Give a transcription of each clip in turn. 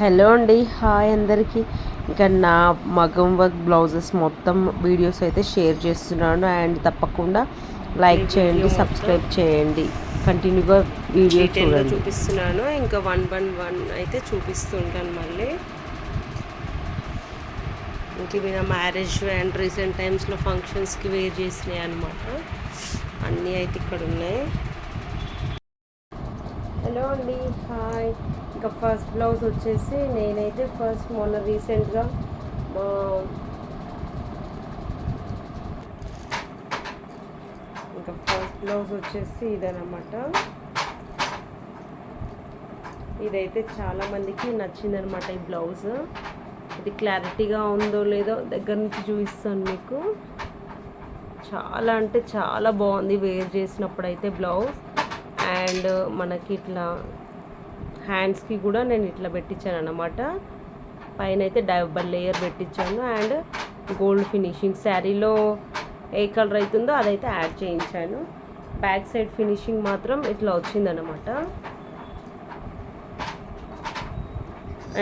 Hello అండి hi అందరికీ. ఇంకా నా మగం వర్క్ బ్లౌజెస్ మొత్తం వీడియోస్ అయితే షేర్ చేస్తున్నాను. అండ్ తప్పకుండా లైక్ చేయండి సబ్స్క్రైబ్ చేయండి. కంటిన్యూగా వీడియో చూడండి. చూపిస్తున్నాను. ఇంకా వన్ వన్ వన్ అయితే చూపిస్తుంటాను మళ్ళీ. ఇంక ఇవి నా మ్యారేజ్ అండ్ రీసెంట్ టైమ్స్లో ఫంక్షన్స్కి వేర్ చేసినాయి అనమాట అన్నీ అయితే ఇక్కడ ఉన్నాయి. హలో అండి హాయ్. ఇంకా ఫస్ట్ బ్లౌజ్ వచ్చేసి నేనైతే ఫస్ట్ మొన్న రీసెంట్గా మా ఇంకా ఫస్ట్ బ్లౌజ్ వచ్చేసి ఇదనమాట ఇదైతే చాలామందికి నచ్చిందనమాట ఈ బ్లౌజ్. ఇది క్లారిటీగా ఉందో లేదో దగ్గర నుంచి చూపిస్తాను మీకు. చాలా అంటే చాలా బాగుంది వేర్ చేసినప్పుడు అయితే బ్లౌజ్. అండ్ మనకి ఇట్లా హ్యాండ్స్కి కూడా నేను ఇట్లా పెట్టించాను అనమాట పైన అయితే డబల్ లేయర్ పెట్టించాను అండ్ గోల్డ్ ఫినిషింగ్ శారీలో ఏ కలర్ అవుతుందో అదైతే యాడ్ చేయించాను. బ్యాక్ సైడ్ ఫినిషింగ్ మాత్రం ఇట్లా వచ్చిందనమాట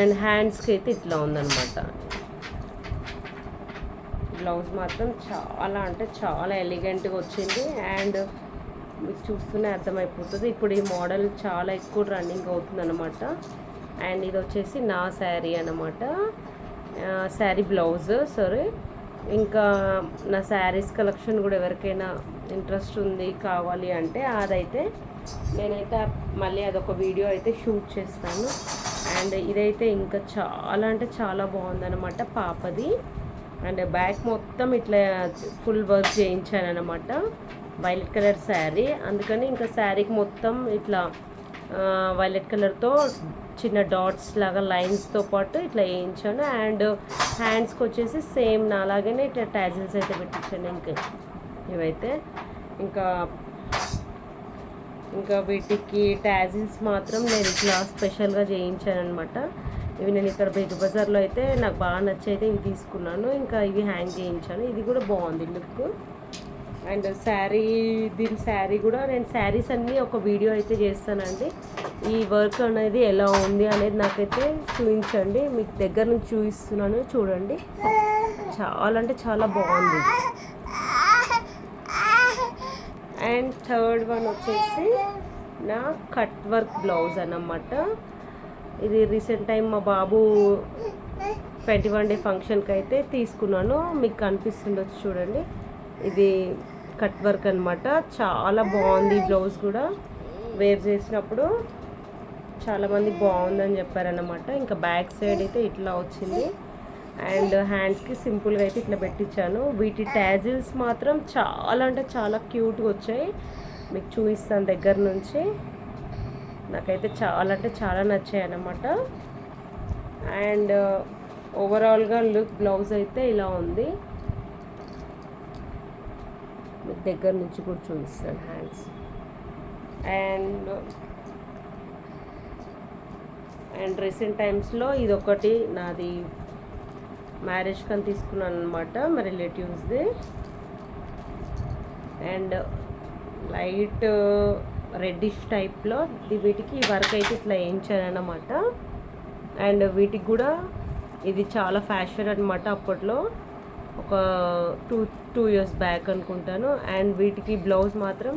అండ్ హ్యాండ్స్కి అయితే ఇట్లా ఉందనమాట బ్లౌజ్ మాత్రం చాలా అంటే చాలా ఎలిగెంట్గా వచ్చింది అండ్ మీకు చూస్తూనే అర్థమైపోతుంది. ఇప్పుడు ఈ మోడల్ చాలా ఎక్కువ రన్నింగ్ అవుతుంది అనమాట అండ్ ఇది వచ్చేసి నా శారీ అనమాట శారీ బ్లౌజ్ సారీ ఇంకా నా శారీస్ కలెక్షన్ కూడా ఎవరికైనా ఇంట్రెస్ట్ ఉంది కావాలి అంటే అదైతే నేనైతే మళ్ళీ అదొక వీడియో అయితే షూట్ చేస్తాను. అండ్ ఇదైతే ఇంకా చాలా అంటే చాలా బాగుందనమాట పాపది. అండ్ బ్యాక్ మొత్తం ఇట్లా ఫుల్ వర్క్ చేయించాను అనమాట వైలెట్ కలర్ శారీ. అందుకని ఇంకా శారీకి మొత్తం ఇట్లా వైలెట్ కలర్తో చిన్న డాట్స్ లాగా లైన్స్తో పాటు ఇట్లా వేయించాను. అండ్ హ్యాండ్స్కి వచ్చేసి సేమ్ నాలాగానే ఇట్లా ట్యాజిల్స్ అయితే పెట్టించాను ఇంకా. ఇవైతే ఇంకా ఇంకా వీటికి ట్యాజిల్స్ మాత్రం నేను ఇట్లా స్పెషల్గా చేయించాను అనమాట ఇవి నేను ఇక్కడ బిగ్ బజార్లో అయితే నాకు బాగా నచ్చి అయితే ఇవి తీసుకున్నాను. ఇంకా ఇవి హ్యాంగ్ చేయించాను. ఇది కూడా బాగుంది లుక్. అండ్ శారీ దీని శారీ కూడా నేను శారీస్ అన్నీ ఒక వీడియో అయితే చేస్తానండి. ఈ వర్క్ అనేది ఎలా ఉంది అనేది నాకైతే చూపించండి. మీకు దగ్గర నుంచి చూపిస్తున్నాను చూడండి. చాలా అంటే చాలా బాగుంది. అండ్ థర్డ్ వన్ వచ్చేసి నా కట్ వర్క్ బ్లౌజ్ అన్నమాట. ఇది రీసెంట్ టైం మా బాబు ట్వంటీ వన్ డే ఫంక్షన్కి అయితే తీసుకున్నాను. మీకు కనిపిస్తుండొచ్చు చూడండి. ఇది కట్ వర్క్ అనమాట చాలా బాగుంది బ్లౌజ్ కూడా. వేర్ చేసినప్పుడు చాలామంది బాగుందని చెప్పారనమాట ఇంకా బ్యాక్ సైడ్ అయితే ఇట్లా వచ్చింది. అండ్ హ్యాండ్స్కి సింపుల్గా అయితే ఇట్లా పెట్టించాను. వీటి ట్యాజిల్స్ మాత్రం చాలా అంటే చాలా క్యూట్గా వచ్చాయి. మీకు చూపిస్తాను దగ్గర నుంచి. నాకైతే చాలా అంటే చాలా నచ్చాయి అన్నమాట. అండ్ uh, ఓవరాల్గా లుక్ బ్లౌజ్ అయితే ఇలా ఉంది. దగ్గర నుంచి కూడా చూపిస్తాను హ్యాండ్స్ అండ్ అండ్ రీసెంట్ టైమ్స్లో ఇది ఒకటి నాది మ్యారేజ్ కని తీసుకున్నాను అనమాట మా రిలేటివ్స్ది అండ్ లైట్ రెడ్డిష్ టైప్లో వీటికి వర్క్ అయితే ఇట్లా వేయించానమాట అనమాట అండ్ వీటికి కూడా ఇది చాలా ఫ్యాషన్ అనమాట అప్పట్లో. ఒక టూ టూ ఇయర్స్ బ్యాక్ అనుకుంటాను. అండ్ వీటికి బ్లౌజ్ మాత్రం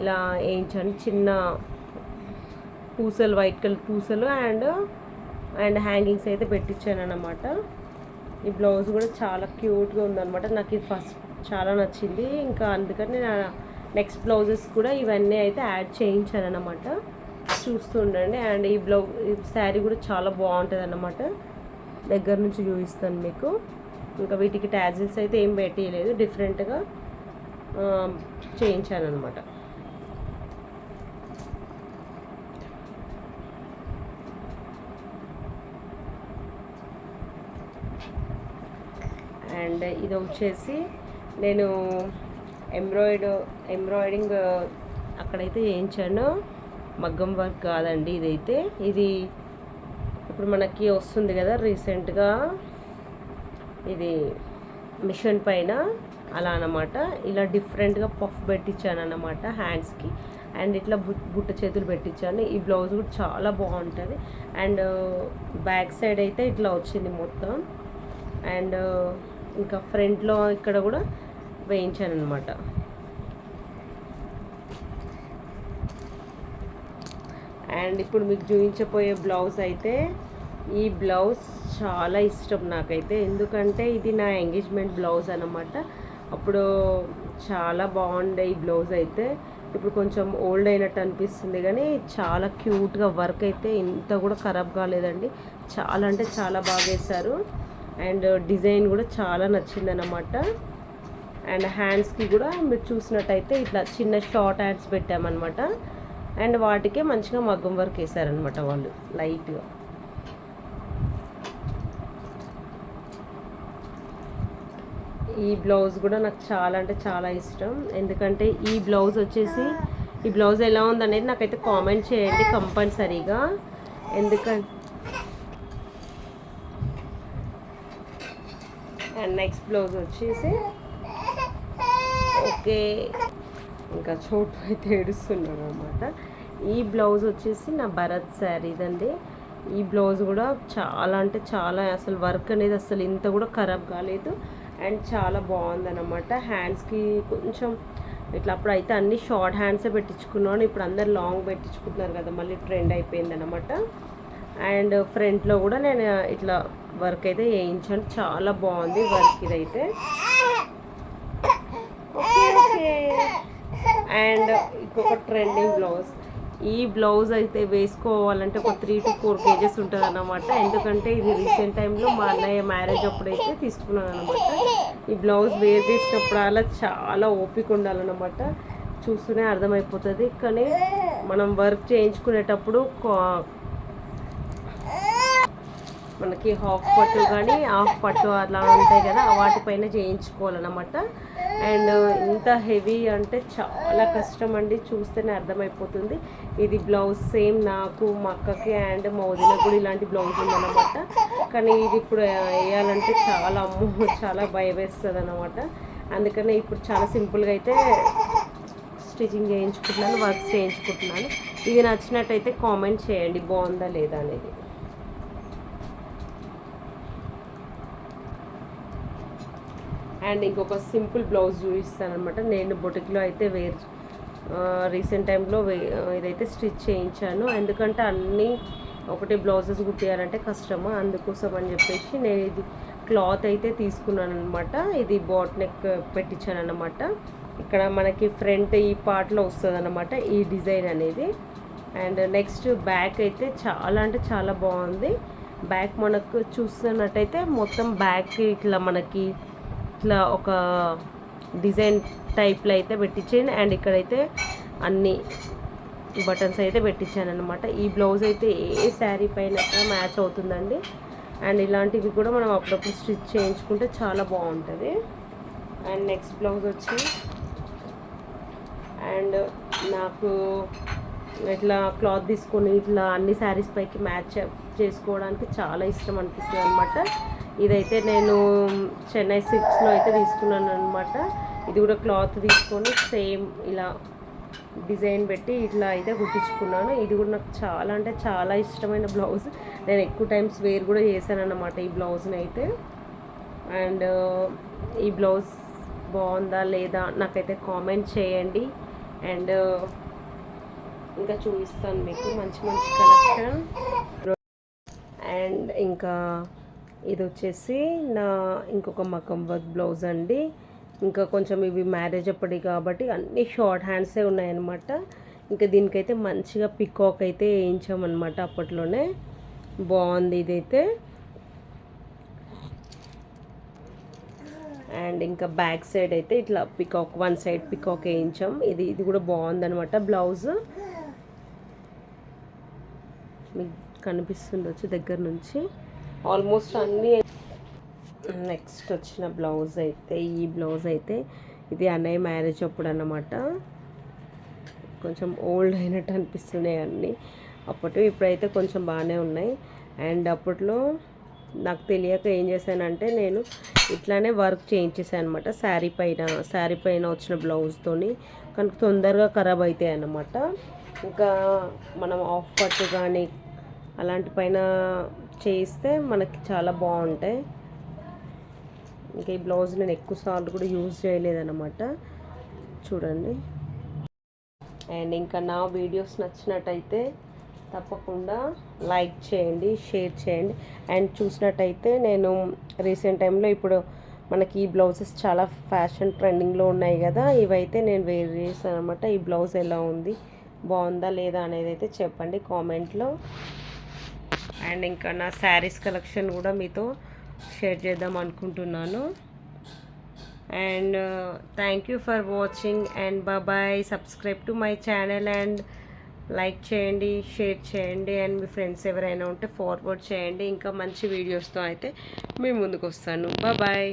ఇలా వేయించాను. చిన్న పూసలు వైట్ కలర్ పూసలు అండ్ అండ్ హ్యాంగింగ్స్ అయితే పెట్టించాను అనమాట ఈ బ్లౌజ్ కూడా చాలా క్యూట్గా ఉందన్నమాట. నాకు ఇది ఫస్ట్ చాలా నచ్చింది. ఇంకా అందుకని నేను నెక్స్ట్ బ్లౌజెస్ కూడా ఇవన్నీ అయితే యాడ్ చేయించాను అనమాట చూస్తుండండి అండ్ ఈ బ్లౌజ్ ఈ శారీ కూడా చాలా బాగుంటుంది అన్నమాట దగ్గర నుంచి చూపిస్తాను మీకు. ఇంకా వీటికి ట్యాజిల్స్ అయితే ఏం పెట్టలేదు డిఫరెంట్గా చేయించాను అనమాట అండ్ ఇది వచ్చేసి నేను ఎంబ్రాయిడ్ ఎంబ్రాయిడింగ్ అక్కడైతే చేయించాను. మగ్గం వర్క్ కాదండి ఇదైతే. ఇది ఇప్పుడు మనకి వస్తుంది కదా రీసెంట్గా ఇది మిషన్ పైన అలా అనమాట ఇలా డిఫరెంట్గా పఫ్ పెట్టించాను అనమాట హ్యాండ్స్కి అండ్ ఇట్లా బుట్ట చేతులు పెట్టించాను. ఈ బ్లౌజ్ కూడా చాలా బాగుంటుంది. అండ్ బ్యాక్ సైడ్ అయితే ఇట్లా వచ్చింది మొత్తం. అండ్ uh, ఇంకా ఫ్రంట్లో ఇక్కడ కూడా వేయించాను అనమాట అండ్ ఇప్పుడు మీకు చూపించబోయే బ్లౌజ్ అయితే ఈ బ్లౌజ్ చాలా ఇష్టం నాకైతే. ఎందుకంటే ఇది నా ఎంగేజ్మెంట్ బ్లౌజ్ అనమాట అప్పుడు చాలా బాగుండే ఈ బ్లౌజ్ అయితే. ఇప్పుడు కొంచెం ఓల్డ్ అయినట్టు అనిపిస్తుంది కానీ చాలా క్యూట్గా వర్క్ అయితే ఇంత కూడా ఖరాబ్ కాలేదండి. చాలా అంటే చాలా బాగా వేశారు. అండ్ డిజైన్ కూడా చాలా నచ్చింది అనమాట అండ్ హ్యాండ్స్కి కూడా మీరు చూసినట్టయితే ఇట్లా చిన్న షార్ట్ హ్యాండ్స్ పెట్టామన్నమాట. అండ్ వాటికే మంచిగా మగ్గం వర్క్ వేసారనమాట వాళ్ళు లైట్గా. ఈ బ్లౌజ్ కూడా నాకు చాలా అంటే చాలా ఇష్టం. ఎందుకంటే ఈ బ్లౌజ్ వచ్చేసి ఈ బ్లౌజ్ ఎలా ఉందనేది నాకైతే కామెంట్ చేయండి కంపల్సరీగా. ఎందుకంటే అండ్ నెక్స్ట్ బ్లౌజ్ వచ్చేసి ఓకే. ఇంకా చోటు అయితే ఏడుస్తున్నాను అనమాట ఈ బ్లౌజ్ వచ్చేసి నా భరత్ శారీదండి ఈ బ్లౌజ్ కూడా చాలా అంటే చాలా అసలు వర్క్ అనేది అసలు ఇంత కూడా ఖరాబ్ కాలేదు. అండ్ చాలా బాగుందన్నమాట. హ్యాండ్స్కి కొంచెం ఇట్లా అప్పుడైతే అన్ని షార్ట్ హ్యాండ్సే పెట్టించుకున్నాను. ఇప్పుడు అందరు లాంగ్ పెట్టించుకుంటున్నారు కదా మళ్ళీ ట్రెండ్ అయిపోయిందనమాట అండ్ ఫ్రంట్లో కూడా నేను ఇట్లా వర్క్ అయితే వేయించాను చాలా బాగుంది వర్క్ ఇదైతే. ఓకే అండ్ ఇంకొక ట్రెండింగ్ బ్లౌజ్ ఈ బ్లౌజ్ అయితే వేసుకోవాలంటే ఒక త్రీ టు ఫోర్ కేజెస్ ఉంటుంది అనమాట ఎందుకంటే ఇది రీసెంట్ టైంలో మా అన్నయ్య మ్యారేజ్ అప్పుడైతే తీసుకున్నాను అనమాట ఈ బ్లౌజ్ వేర్ చేసినప్పుడు అలా చాలా ఓపిక ఉండాలన్నమాట. చూస్తూనే అర్థమైపోతుంది. కానీ మనం వర్క్ చేయించుకునేటప్పుడు మనకి హాఫ్ పట్టు కానీ హాఫ్ పట్టు అలా ఉంటాయి కదా వాటిపైన చేయించుకోవాలన్నమాట. అండ్ ఇంత హెవీ అంటే చాలా కష్టం అండి చూస్తేనే అర్థమైపోతుంది. ఇది బ్లౌజ్ సేమ్ నాకు మా అక్కకి అండ్ మా వదిన కూడా ఇలాంటి బ్లౌజ్ ఉందన్నమాట. కానీ ఇది ఇప్పుడు వేయాలంటే చాలా అమ్మో చాలా భయం వేస్తుంది అనమాట అందుకనే ఇప్పుడు చాలా సింపుల్గా అయితే స్టిచ్చింగ్ చేయించుకుంటున్నాను వర్క్ చేయించుకుంటున్నాను. ఇది నచ్చినట్టయితే కామెంట్ చేయండి బాగుందా లేదా అనేది. అండ్ ఇంకొక సింపుల్ బ్లౌజ్ చూపిస్తాను అనమాట నేను బొటిక్లో అయితే వేర్ రీసెంట్ టైంలో వే ఇదైతే స్టిచ్ చేయించాను. ఎందుకంటే అన్నీ ఒకటి బ్లౌజెస్ కుట్టేయాలంటే కష్టము. అందుకోసం అని చెప్పేసి నేను ఇది క్లాత్ అయితే తీసుకున్నాను అనమాట ఇది బాట్ నెక్ పెట్టించాను అనమాట ఇక్కడ మనకి ఫ్రంట్ ఈ పార్ట్లో వస్తుంది అనమాట ఈ డిజైన్ అనేది. అండ్ నెక్స్ట్ బ్యాక్ అయితే చాలా అంటే చాలా బాగుంది. బ్యాక్ మనకు చూస్తున్నట్టయితే మొత్తం బ్యాక్ ఇట్లా మనకి ఇట్లా ఒక డిజైన్ టైప్లో అయితే పెట్టించాను. అండ్ ఇక్కడైతే అన్ని బటన్స్ అయితే పెట్టించాను అనమాట ఈ బ్లౌజ్ అయితే ఏ శారీ పైన మ్యాచ్ అవుతుందండి. అండ్ ఇలాంటివి కూడా మనం అప్పుడప్పుడు స్టిచ్ చేయించుకుంటే చాలా బాగుంటుంది. అండ్ నెక్స్ట్ బ్లౌజ్ వచ్చి అండ్ నాకు ఇట్లా క్లాత్ తీసుకొని ఇట్లా అన్ని శారీస్ పైకి మ్యాచ్ చేసుకోవడానికి చాలా ఇష్టం అనిపిస్తుంది అనమాట ఇదైతే నేను చెన్నై సిక్స్లో అయితే తీసుకున్నాను అనమాట ఇది కూడా క్లాత్ తీసుకొని సేమ్ ఇలా డిజైన్ పెట్టి ఇట్లా అయితే కుట్టించుకున్నాను. ఇది కూడా నాకు చాలా అంటే చాలా ఇష్టమైన బ్లౌజ్. నేను ఎక్కువ టైమ్స్ వేర్ కూడా చేశానన్నమాట ఈ బ్లౌజ్ని అయితే. అండ్ ఈ బ్లౌజ్ బాగుందా లేదా నాకైతే కామెంట్ చేయండి. అండ్ ఇంకా చూపిస్తాను మీకు. మంచి మంచి కలెక్షన్. అండ్ ఇంకా ఇది వచ్చేసి నా ఇంకొక మకం వర్క్ బ్లౌజ్ అండి. ఇంకా కొంచెం ఇవి మ్యారేజ్ అప్పటి కాబట్టి అన్ని షార్ట్ హ్యాండ్సే ఉన్నాయన్నమాట. ఇంకా దీనికైతే మంచిగా పికాక్ అయితే వేయించామన్నమాట అప్పట్లోనే. బాగుంది ఇదైతే. అండ్ ఇంకా బ్యాక్ సైడ్ అయితే ఇట్లా పికాక్ వన్ సైడ్ పికాక్ వేయించాం. ఇది ఇది కూడా బాగుందనమాట బ్లౌజ్. మీకు కనిపిస్తుండొచ్చు దగ్గర నుంచి. ఆల్మోస్ట్ అన్నీ నెక్స్ట్ వచ్చిన బ్లౌజ్ అయితే ఈ బ్లౌజ్ అయితే ఇది అన్నయ్య మ్యారేజ్ అప్పుడు అన్నమాట. కొంచెం ఓల్డ్ అయినట్టు అనిపిస్తున్నాయి అన్నీ. అప్పట్లో ఇప్పుడైతే కొంచెం బాగానే ఉన్నాయి. అండ్ అప్పట్లో నాకు తెలియక ఏం చేశానంటే నేను ఇట్లానే వర్క్ చేయించేసాను అనమాట శారీ పైన శారీ పైన వచ్చిన బ్లౌజ్తోని కానీ తొందరగా ఖరాబ్ అవుతాయి అన్నమాట. ఇంకా మనం ఆఫ్ పట్టు కానీ అలాంటి పైన చేస్తే మనకి చాలా బాగుంటాయి. ఇంకా ఈ బ్లౌజ్ నేను ఎక్కువ సార్లు కూడా యూజ్ చేయలేదన్నమాట. చూడండి. అండ్ ఇంకా నా వీడియోస్ నచ్చినట్టయితే తప్పకుండా లైక్ చేయండి షేర్ చేయండి. అండ్ చూసినట్టయితే నేను రీసెంట్ టైంలో ఇప్పుడు మనకి ఈ బ్లౌజెస్ చాలా ఫ్యాషన్ ట్రెండింగ్లో ఉన్నాయి కదా ఇవైతే నేను వేర్ చేశాను అనమాట ఈ బ్లౌజ్ ఎలా ఉంది బాగుందా లేదా అనేది అయితే చెప్పండి కామెంట్లో. అండ్ ఇంకా నా శారీస్ కలెక్షన్ కూడా మీతో షేర్ చేద్దాం అనుకుంటున్నాను. And thank you for watching and బాబాయ్ subscribe to my channel and like చేయండి షేర్ చేయండి అండ్ మీ ఫ్రెండ్స్ ఎవరైనా ఉంటే ఫార్వర్డ్ చేయండి. ఇంకా మంచి వీడియోస్తో అయితే మీ ముందుకు వస్తాను. బాబాయ్